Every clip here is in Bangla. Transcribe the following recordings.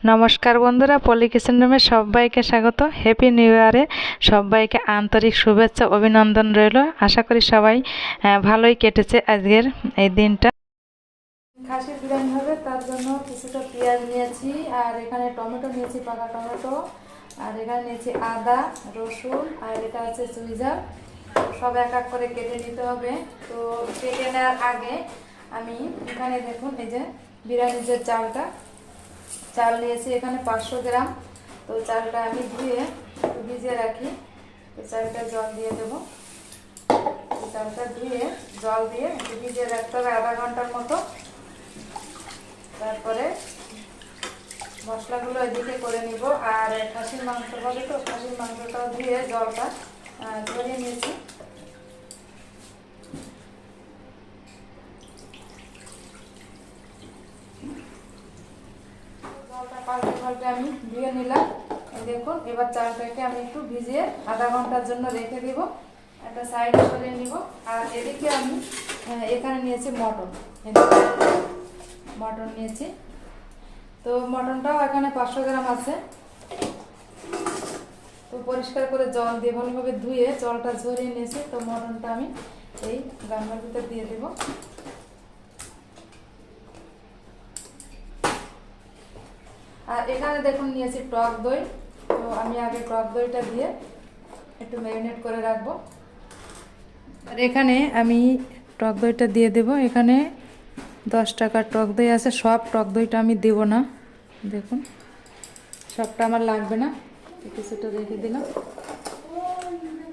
নমস্কার বন্ধুরা, পলি কিচেন রুমে সবাইকে স্বাগত। হ্যাপি নিউ ইয়ারে সবাইকে আন্তরিক শুভেচ্ছা, অভিনন্দন রইল। আশা করি সবাই ভালোই কেটেছে আজকের এই দিনটা। খাসির বিরিয়ানি হবে, তার জন্য কিছুটা পেঁয়াজ নিয়েছি, আর এখানে টমেটো নিয়েছি, পাকা টমেটো। আর এখানে নিয়েছি আদা, রসুন, আর এটা আছে সুইজার সব এক এক করে কেটে নিতে হবে। তো কেটে নেওয়ার আগে আমি এখানে দেখুন, এই যে বিরিয়ানির যে চালটা চাল নিয়েছি এখানে পাঁচশো গ্রাম। তো চালটা আমি ধুয়ে ভিজিয়ে রাখি। তো চালটা জল দিয়ে দেবো। চালটা ধুয়ে জল দিয়ে একটু ভিজিয়ে রাখতে হবে আধা ঘণ্টার মতো। তারপরে মশলাগুলো এদিকে করে নিব। আর খাসির মাংস হবে তো, খাসির মাংসটা ধুয়ে জলটা ঝরিয়ে নিয়েছি জলটা পাল্টে আমি ধুয়ে নিলাম। দেখুন, এবার চালটাকে আমি একটু ভিজিয়ে আধা ঘণ্টার জন্য রেখে দিব। একটা সাইডে সরিয়ে নিব। আর এদিকে আমি এখানে নিয়েছি মটন। মটন নিয়েছি। তো মটনটাও এখানে পাঁচশো গ্রাম আছে। তো পরিষ্কার করে জল দিয়ে ভালোভাবে ধুয়ে জলটা ঝরিয়ে নিয়েছি। তো মটনটা আমি এই গামলার ভিতর দিয়ে দেবো। আর এখানে দেখুন নিয়েছি টক দই। তো আমি আগে টক দইটা দিয়ে একটু ম্যারিনেট করে রাখব। আর এখানে আমি টক দইটা দিয়ে দেব। এখানে দশ টাকার টক দই আছে। সব টক দইটা আমি দেব না। দেখুন, সবটা আমার লাগবে না। কিছুটা রেখে দিলাম।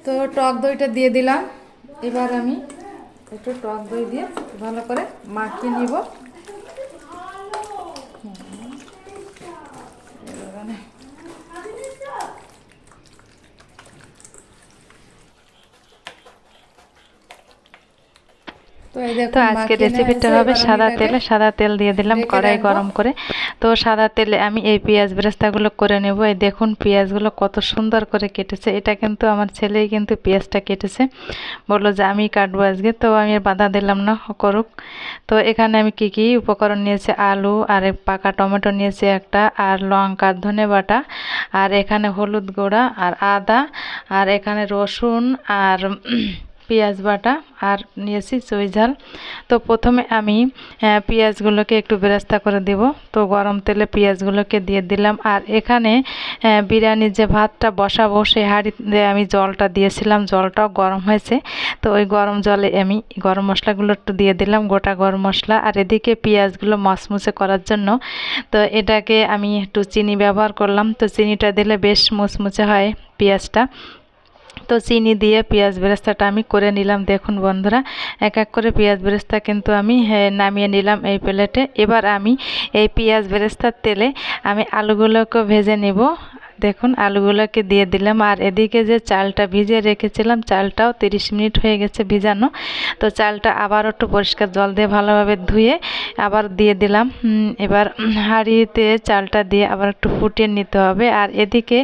তো টক দইটা দিয়ে দিলাম। এবার আমি একটু টক দই দিয়ে ভালো করে মাখিয়ে নিব এখানে তো আজকে রেসিপিটা হবে সাদা তেলে সাদা তেল দিয়ে দিলাম কড়াই গরম করে। তো সাদা তেলে আমি এই পেঁয়াজ বেরেস্তাগুলো করে নেব। এই দেখুন পেঁয়াজগুলো কত সুন্দর করে কেটেছে। এটা কিন্তু আমার ছেলেই কিন্তু পেঁয়াজটা কেটেছে। বলল যে আমি কাটবো আজকে। তো আমি বাধা দিলাম না করুক। তো এখানে আমি কি কি উপকরণ নিয়েছি? আলু আর পাকা টমেটো নিয়েছি একটা আর লঙ্কা ধনে বাটা আর এখানে হলুদ গুঁড়া আর আদা আর এখানে রসুন আর পেঁয়াজ বাটা আর নিয়েছি চই ঝাল। তো প্রথমে আমি পেঁয়াজগুলোকে একটু বেরাস্তা করে দেব। তো গরম তেলে পেঁয়াজগুলোকে দিয়ে দিলাম। আর এখানে বিরিয়ানির যে ভাতটা বসাবো সেই হাঁড়িতে আমি জলটা দিয়েছিলাম। জলটাও গরম হয়েছে। তো ওই গরম জলে আমি গরম মশলাগুলো একটু দিয়ে দিলাম, গোটা গরম মশলা। আর এদিকে পেঁয়াজগুলো মচমুচে করার জন্য, তো এটাকে আমি একটু চিনি ব্যবহার করলাম। তো চিনিটা দিলে বেশ মুচমুচে হয় পেঁয়াজটা। তো চিনি দিয়ে পেঁয়াজ বেরেস্তাটা আমি করে নিলাম। দেখুন বন্ধুরা এক এক করে পেঁয়াজ বেরেস্তা কিন্তু আমি হ্যাঁ, নামিয়ে নিলাম এই প্লেটে। এবার আমি এই পেঁয়াজ বেরেস্তার তেলে আমি আলুগুলোকে ভেজে নিব। দেখুন, আলুগুলোকে দিয়ে দিলাম। আর এদিকে যে চালটা ভিজিয়ে রেখেছিলাম, চালটাও তিরিশ মিনিট হয়ে গেছে ভিজানো। তো চালটা আবার একটু পরিষ্কার জল দিয়ে ভালোভাবে ধুয়ে আবার দিয়ে দিলাম। এবার হাঁড়িতে চালটা দিয়ে আবার একটু ফুটিয়ে নিতে হবে। আর এদিকে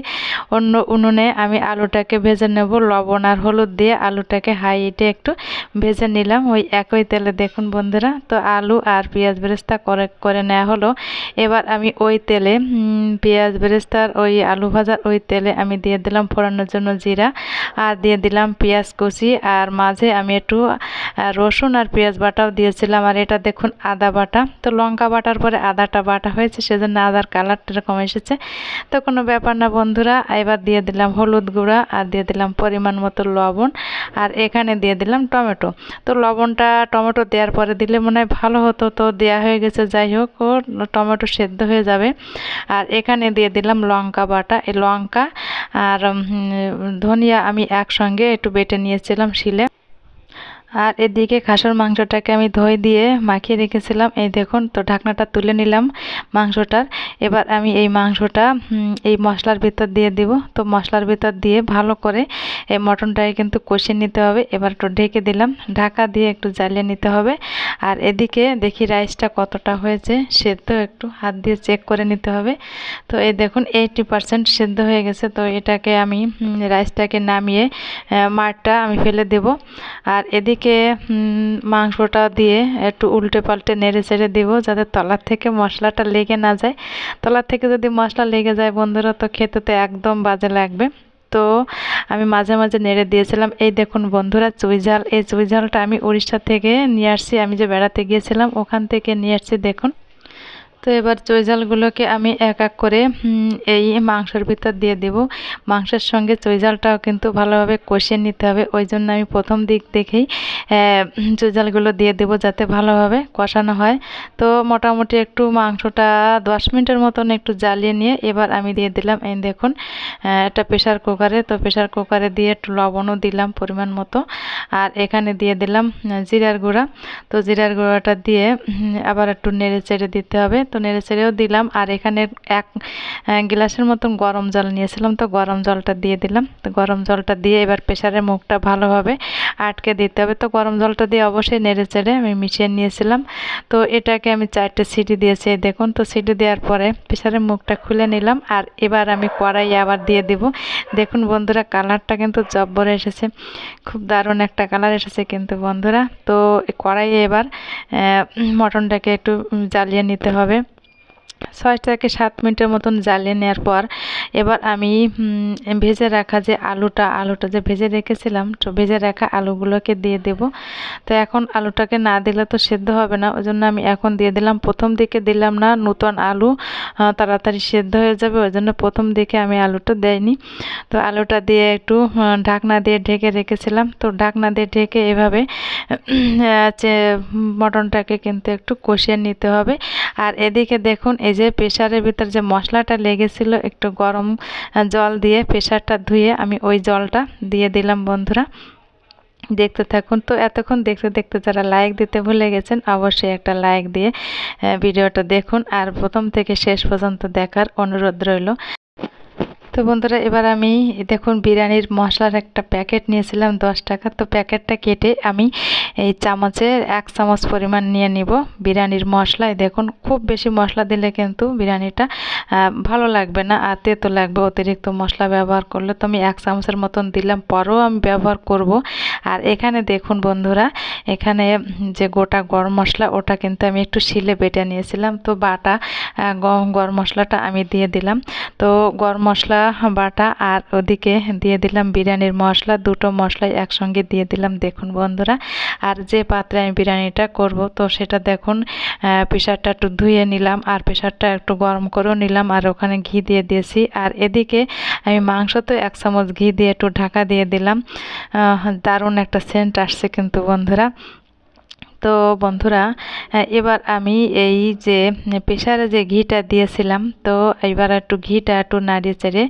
অন্য উনুনে আমি আলুটাকে ভেজে নেব। লবণ আর হলুদ দিয়ে আলুটাকে হাই হিটে একটু ভেজে নিলাম। ওই একই তেলে দেখুন বন্ধুরা, তো আলু আর পেঁয়াজ বেরেস্তা করে করে নেওয়া হলো। এবার আমি ওই তেলে পেঁয়াজ বেরেস্তার ওই আলু ভাজার ওই তেলে আমি দিয়ে দিলাম ফোড়ানোর জন্য জিরা আর দিয়ে দিলাম পেঁয়াজ কুচি আর মাঝে আমি একটু রসুন আর পেঁয়াজ বাটাও দিয়েছিলাম আর এটা দেখুন আদা বাটা। তো লঙ্কা বাটার পরে আদাটা বাটা হয়েছে, সেজন্য আদার কালারটা এরকম এসেছে। তো কোনো ব্যাপার না বন্ধুরা, এবার দিয়ে দিলাম হলুদ গুঁড়া আর দিয়ে দিলাম পরিমাণ মতো লবণ আর এখানে দিয়ে দিলাম টমেটো। তো লবণটা টমেটো দেওয়ার পরে দিলে মনে হয় ভালো হতো, তো দেওয়া হয়ে গেছে। যাই হোক, ও টমেটো সেদ্ধ হয়ে যাবে। আর এখানে দিয়ে দিলাম লঙ্কা বাটা। এই লঙ্কা আর ধনিয়া আমি একসঙ্গে একটু বেটে নিয়েছিলাম শিলে। আর এদিকে খাসির মাংসটাকে আমি ধুয়ে দিয়ে মাখিয়ে রেখেছিলাম। এই দেখুন, তো ঢাকনাটা তুলে নিলাম মাংসটার। এবার আমি এই মাংসটা এই মশলার ভিতর দিয়ে দিব। তো মশলার ভিতর দিয়ে ভালো করে এই মটনটাকে কিন্তু কষিয়ে নিতে হবে। এবার একটু ঢেকে দিলাম। ঢাকা দিয়ে একটু জ্বালিয়ে নিতে হবে। আর এদিকে দেখি রাইসটা কতটা হয়েছে, সেদ্ধ একটু হাত দিয়ে চেক করে নিতে হবে। তো এই দেখুন এইটি পারসেন্ট সেদ্ধ হয়ে গেছে। তো এটাকে আমি রাইসটাকে নামিয়ে মাঠটা আমি ফেলে দেব। আর এদিকে এদিকে মাংসটা দিয়ে একটু উল্টে পাল্টে নেড়ে চেড়ে দিব যাতে তলার থেকে মশলাটা লেগে না যায়। তলার থেকে যদি মশলা লেগে যায় বন্ধুরা, তো খেতে তো একদম বাজে লাগবে। তো আমি মাঝে মাঝে নেড়ে দিয়েছিলাম। এই দেখুন বন্ধুরা, চুই ঝাল। এই চুই ঝালটা আমি উড়িষ্যা থেকে নিয়ে আসছি। আমি যে বেড়াতে গিয়েছিলাম, ওখান থেকে নিয়ে আসছি, দেখুন। তো এবার চৈজালগুলোকে আমি এক এক করে এই মাংসের ভিতর দিয়ে দেব। মাংসের সঙ্গে চৈজালটাও কিন্তু ভালোভাবে কষিয়ে নিতে হবে। ওই জন্য আমি প্রথম দিক দেখেই চৈজালগুলো দিয়ে দেব যাতে ভালোভাবে কষানো হয়। তো মোটামুটি একটু মাংসটা দশ মিনিটের মতন একটু জ্বালিয়ে নিয়ে এবার আমি দিয়ে দিলাম। এই দেখুন একটা প্রেশার কুকারে, তো প্রেশার কুকারে দিয়ে একটু লবণও দিলাম পরিমাণ মতো। আর এখানে দিয়ে দিলাম জিরার গুঁড়া। তো জিরার গুঁড়াটা দিয়ে আবার একটু নেড়ে চেড়ে দিতে হবে। তো নেড়ে চেড়েও দিলাম। আর এখানে এক গ্লাসের মতন গরম জল নিয়েছিলাম। তো গরম জলটা দিয়ে দিলাম। তো গরম জলটা দিয়ে এবার প্রেশারের মুখটা ভালোভাবে আটকে দিতে হবে। তো গরম জলটা দিয়ে অবশ্যই নেড়ে চেড়ে আমি মিশিয়ে নিয়েছিলাম। তো এটাকে আমি চারটে সিটি দিয়েছি দেখুন। তো সিটি দেওয়ার পরে প্রেশারের মুখটা খুলে নিলাম। আর এবার আমি কড়াই আবার দিয়ে দিব। দেখুন বন্ধুরা, কালারটা কিন্তু জব্বরে এসেছে। খুব দারুণ একটা কালার এসেছে কিন্তু বন্ধুরা। তো কড়াইয়ে এবার মটনটাকে একটু জ্বালিয়ে নিতে হবে। ছয় থেকে সাত মিনিটের মতন জ্বালিয়ে নেওয়ার পর এবার আমি ভেজে রাখা যে আলুটা আলুটা যে ভেজে রেখেছিলাম, তো ভেজে রাখা আলুগুলোকে দিয়ে দেব। তো এখন আলুটাকে না দিলে তো সেদ্ধ হবে না, ওই জন্য আমি এখন দিয়ে দিলাম। প্রথম দিকে দিলাম না নতুন আলু তাড়াতাড়ি সেদ্ধ হয়ে যাবে, ওই জন্য প্রথম দিকে আমি আলুটা দেয়নি তো আলুটা দিয়ে একটু ঢাকনা দিয়ে ঢেকে রেখেছিলাম। তো ঢাকনা দিয়ে ঢেকে এভাবে মটনটাকে কিন্তু একটু কষিয়ে নিতে হবে। আর এদিকে দেখুন, এই যে প্রেশারের ভিতর যে মশলাটা লেগেছিল একটু গরম জল দিয়ে প্রেশারটা ধুয়ে আমি ওই জলটা দিয়ে দিলাম বন্ধুরা। দেখতে থাকুন তো এতক্ষণ দেখতে দেখতে যারা লাইক দিতে ভুলে গেছেন, অবশ্যই একটা লাইক দিয়ে ভিডিওটা দেখুন। আর প্রথম থেকে শেষ পর্যন্ত দেখার অনুরোধ রইল। তো বন্ধুরা, এবার আমি দেখুন বিরিয়ানির মশলার একটা প্যাকেট নিয়েছিলাম, দশ টাকা। তো প্যাকেটটা কেটে আমি এই চামচের এক চামচ পরিমাণ নিয়ে নিব বিরিয়ানির মশলায়। দেখুন, খুব বেশি মশলা দিলে কিন্তু বিরিয়ানিটা ভালো লাগবে না, আর তেতো লাগবে, অতিরিক্ত মশলা ব্যবহার করলে। তো আমি এক চামচের মতন দিলাম, পরেও আমি ব্যবহার করব। আর এখানে দেখুন বন্ধুরা, এখানে যে গোটা গরম মশলা, ওটা কিন্তু আমি একটু শিলে বেটে নিয়েছিলাম। তো বাটা গরম মশলাটা আমি দিয়ে দিলাম। তো গরম মশলা বাটা আর ওদিকে দিয়ে দিলাম বিরিয়ানির মশলা। দুটো মশলাই একসঙ্গে দিয়ে দিলাম। দেখুন বন্ধুরা, আর যে পাত্রে আমি বিরিয়ানিটা করব, তো সেটা দেখুন প্রেশারটা একটু ধুয়ে নিলাম আর প্রেশারটা একটু গরম করেও নিলাম আর ওখানে ঘি দিয়ে দিয়েছি। আর এদিকে আমি মাংস তো এক চামচ ঘি দিয়ে একটু ঢাকা দিয়ে দিলাম। দারুণ একটা সেন্ট আসছে কিন্তু বন্ধুরা। তো বন্ধুরা এবার আমি এই যে প্রেশারে যে ঘিটা দিয়েছিলাম, তো এবার একটু ঘিটা একটু নাড়িয়ে চেড়ে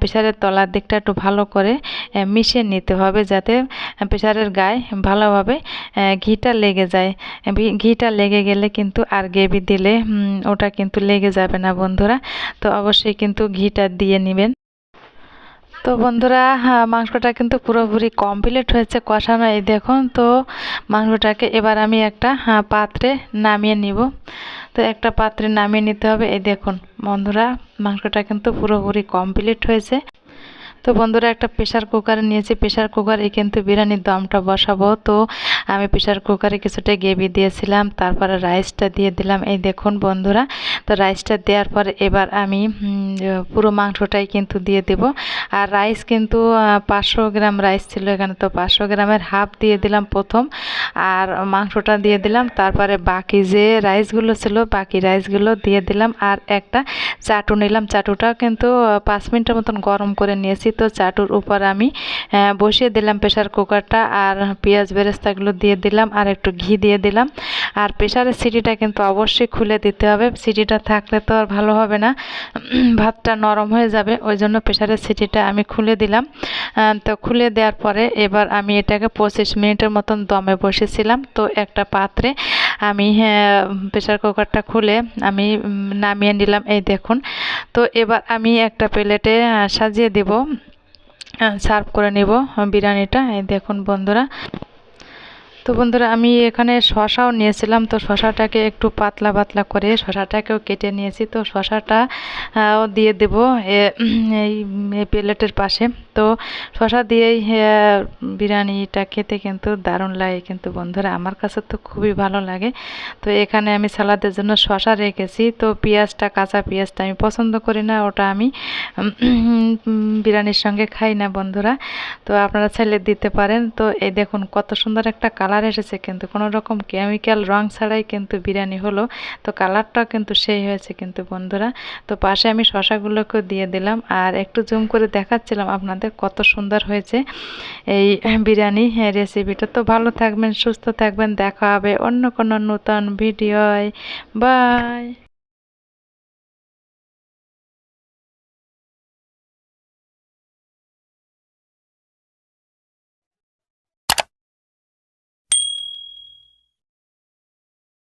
প্রেশারের তলার দিকটা একটু ভালো করে মিশিয়ে নিতে হবে যাতে প্রেশারের গায়ে ভালোভাবে ঘিটা লেগে যায়। ঘিটা লেগে গেলে কিন্তু আর গ্রেভি দিলে ওটা কিন্তু লেগে যাবে না বন্ধুরা, তো অবশ্যই কিন্তু ঘিটা দিয়ে নেবেন। তো বন্ধুরা হ্যাঁ, মাংসটা কিন্তু পুরোপুরি কমপ্লিট হয়েছে কষানো। এই দেখুন তো মাংসটাকে এবার আমি একটা হ্যাঁ, পাত্রে নামিয়ে নিব। তো একটা পাত্রে নামিয়ে নিতে হবে। এই দেখুন বন্ধুরা মাংসটা কিন্তু পুরোপুরি কমপ্লিট হয়েছে। তো বন্ধুরা, একটা প্রেশার কুকার নিয়েছি। প্রেশার কুকারে কিন্তু বিরিয়ানির দমটা বসাবো। তো আমি প্রেশার কুকারে কিছুটা গ্রেভি দিয়েছিলাম, তারপরে রাইসটা দিয়ে দিলাম। এই দেখুন বন্ধুরা, তো রাইসটা দেওয়ার পরে এবার আমি পুরো মাংসটাই কিন্তু দিয়ে দেব। আর রাইস কিন্তু পাঁচশো গ্রাম রাইস ছিল এখানে, তো পাঁচশো গ্রামের হাফ দিয়ে দিলাম প্রথম। আর মাংসটা দিয়ে দিলাম, তারপরে বাকি যে রাইসগুলো ছিল, বাকি রাইসগুলো দিয়ে দিলাম। আর একটা চাটু নিলাম। চাটুটাও কিন্তু পাঁচ মিনিটের মতন গরম করে নিয়েছি। তো চাটুর উপর আমি বসিয়ে দিলাম প্রেশার কুকারটা আর পেঁয়াজ বেরেস্তাগুলো দিয়ে দিলাম আর একটু ঘি দিয়ে দিলাম। আর প্রেশারের সিটিটা কিন্তু অবশ্যই খুলে দিতে হবে। সিটিটা থাকলে তো আর ভালো হবে না। ভাতটা নরম হয়ে যাবে। ওই জন্য প্রেশারের সিটিটা আমি খুলে দিলাম। তো খুলে দেওয়ার পরে এবার আমি এটাকে পঁচিশ মিনিটের মতন দমে বসেছিলাম। তো একটা পাত্রে আমি প্রেশার কুকারটা খুলে আমি নামিয়ে নিলাম। এই দেখুন। তো এবার আমি একটা প্লেটে সাজিয়ে দেব। সার্ভ করে নিব বিরিয়ানিটা। এই দেখুন বন্ধুরা। তো বন্ধুরা, আমি এখানে শশাও নিয়েছিলাম। তো শশাটাকে একটু পাতলা পাতলা করে শশাটাকেও কেটে নিয়েছি। তো শশাটা দিয়ে দেব এই প্লেটের পাশে। তো শশা দিয়েই বিরিয়ানিটা খেতে কিন্তু দারুণ লাগে কিন্তু বন্ধুরা। আমার কাছে তো খুবই ভালো লাগে। তো এখানে আমি সালাদের জন্য শশা রেখেছি। তো পেঁয়াজটা, কাঁচা পেঁয়াজটা আমি পছন্দ করি না, ওটা আমি বিরিয়ানির সঙ্গে খাই না বন্ধুরা। তো আপনারা ছেলে দিতে পারেন। তো এই দেখুন কত সুন্দর একটা কালার এসেছে কিন্তু কোনো রকম কেমিক্যাল রং ছাড়াই কিন্তু বিরিয়ানি হলো। তো কালারটাও কিন্তু সেই হয়েছে কিন্তু বন্ধুরা। তো পাশে আমি শশাগুলোকে দিয়ে দিলাম আর একটু জুম করে দেখাচ্ছিলাম আপনাদের কত সুন্দর হয়েছে এই বিরিয়ানি রেসিপিটা তো ভালো থাকবেন, সুস্থ থাকবেন, দেখা হবে অন্য কোনো নতুন ভিডিওয়। বাই